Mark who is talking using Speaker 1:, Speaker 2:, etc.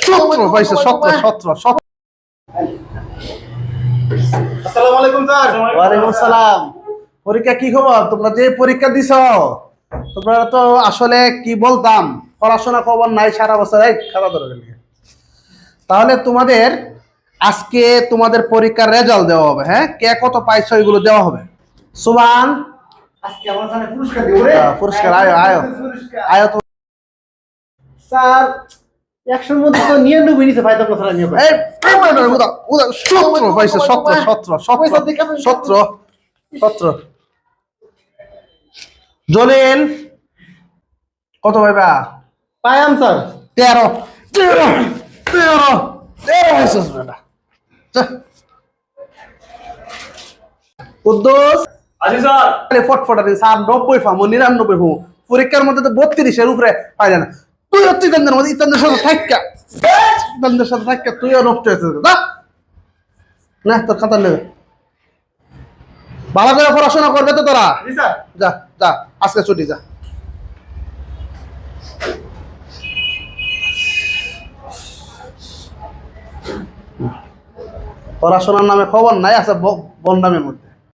Speaker 1: সতেরো হয়েছে সতেরো সতেরো সতেরো
Speaker 2: আসসালামু আলাইকুম স্যার।
Speaker 1: ওয়ালাইকুম সালাম পরীক্ষা কি খবর? তোমরা যে পরীক্ষা দিছ তোমরা তো আসলে কি বলতাম? পড়াশোনা খবর নাই সারা বছর এই খাওয়া ধরে তাহলে তোমাদের আজকে তোমাদের পরীক্ষার রেজাল্ট দেওয়া হবে হ্যাঁ? কে কত পাইছো এগুলো দেওয়া হবে?
Speaker 2: সামনে পুরস্কার দিব রে।
Speaker 1: আহ, আয়ো, আয়ো। আয়ো তো।
Speaker 2: স্যার একশোর মধ্যে তো নিরানব্বই নিচে ভাই তোমরা নিয়ে
Speaker 1: উদা সতেরো পাইছে সতেরো সতেরো সতেরো সতেরো সতেরো। জলিল কত পাইবা?
Speaker 2: পায়াম স্যার
Speaker 1: তেরো তেরো তেরো তেরো হয়েছে বেটা। যা।
Speaker 3: আজি স্যার।
Speaker 1: ফটফটারি স্যার নব্বই ফামো নিরানব্বই ফামো পরীক্ষার মধ্যে তো বত্রিশের উপরে পাইলে না। তুই হচ্ছে ইতানদের মধ্যে ইতানদের সাথে ইতানদের সাথে থাক্কা তুইও নষ্ট হয়েছে না না তোর খাতা নেবে ভালো করে পড়াশোনা করবে তো তোরা। যা যা আজকে ছুটি যা। পড়াশোনার নামে খবর নাই আছে ব- বন্ডামের মধ্যে।